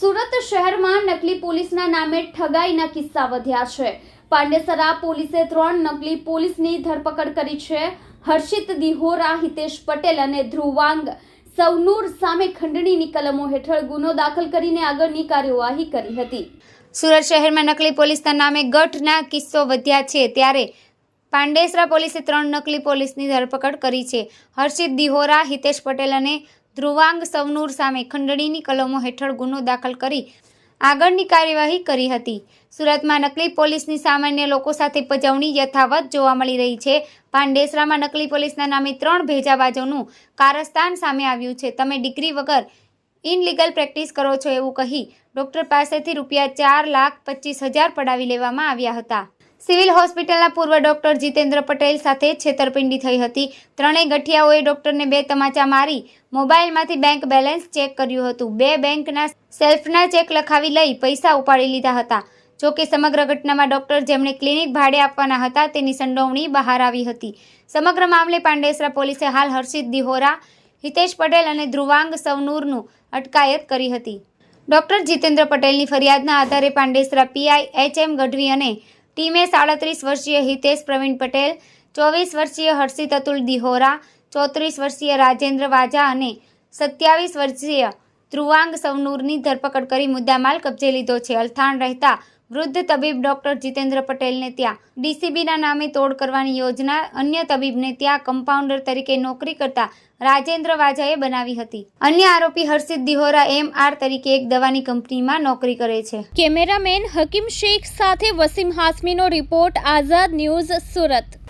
સુરત શહેરમાં નકલી પોલીસના નામે ઠગાઈના કિસ્સા વધ્યા છે. પાંડેસરા પોલીસે ત્રણ નકલી પોલીસની ધરપકડ કરી છે. હર્ષિત દિહોરા, હિતેશ પટેલ અને ધ્રુવાંગ સૌનૂર સામે ખંડણીની કલમો હેઠળ ગુનો દાખલ કરીને આગળની કાર્યવાહી કરી હતી. સુરત શહેરમાં નકલી પોલીસના નામે ગઢના કિસ્સો વધ્યા છે ત્યારે પાંડેસરા પોલીસે ત્રણ નકલી પોલીસની ધરપકડ કરી છે. હર્ષિત દિહોરા, હિતેશ પટેલ અને ધ્રુવાંગ સવનૂર સામે ખંડણીની કલમો હેઠળ ગુનો દાખલ કરી આગળની કાર્યવાહી કરી હતી. સુરતમાં નકલી પોલીસની સામાન્ય લોકો સાથે પજવણી યથાવત જોવા મળી રહી છે. પાંડેસરામાં નકલી પોલીસના નામે ત્રણ ભેજાબાજોનું કારસ્તાન સામે આવ્યું છે. તમે ડિગ્રી વગર ઇનલીગલ પ્રેક્ટિસ કરો છો એવું કહી ડૉક્ટર પાસેથી રૂપિયા ચાર લાખ પચીસ હજાર પડાવી લેવામાં આવ્યા હતા. સિવિલ હોસ્પિટલના પૂર્વ ડૉક્ટર જીતેન્દ્ર પટેલ સાથે છેતરપિંડી થઈ હતી. ત્રણેય ગઠિયાઓએ ડૉક્ટરને બે તમાચા મારી મોબાઈલમાંથી બેંક બેલેન્સ ચેક કર્યું હતું. બે બેંકના સેલ્ફના ચેક લખાવી લઈ પૈસા ઉપાડી લીધા હતા. જો કે સમગ્ર ઘટનામાં ડૉક્ટર જેમણે ક્લિનિક ભાડે આપવાના હતા તેની સંડોવણી બહાર આવી હતી. સમગ્ર મામલે પાંડેસરા પોલીસે હાલ હર્ષિત દિહોરા, હિતેશ પટેલ અને ધ્રુવાંગ સવનૂરનું અટકાયત કરી હતી. ડૉક્ટર જીતેન્દ્ર પટેલની ફરિયાદના આધારે Pandesara PI H M Gadhvi અને ટીમે સાડત્રીસ વર્ષીય હિતેશ પ્રવીણ પટેલ, ચોવીસ વર્ષીય હર્ષિત અતુલ દિહોરા, ચોત્રીસ વર્ષીય રાજેન્દ્ર વાજા અને સત્યાવીસ વર્ષીય ધ્રુવાંગ સવનૂરની ધરપકડ કરી મુદ્દામાલ કબજે લીધો છે. અલથાણ રહેતા વૃદ્ધ તબીબ ડૉક્ટર જીતેન્દ્ર પટેલને ત્યાં ડીસીબીના નામે તોડ કરવાની યોજના અન્ય તબીબને ત્યાં કમ્પાઉન્ડર તરીકે નોકરી કરતા રાજેન્દ્ર વાજાએ બનાવી હતી. અન્ય આરોપી હર્ષિત દિહોરા એમ આર તરીકે એક દવાની કંપનીમાં નોકરી કરે છે. કેમેરામેન હકીમ શેખ સાથે વસીમ હાસમીનો રિપોર્ટ આઝાદ ન્યૂઝ સુરત.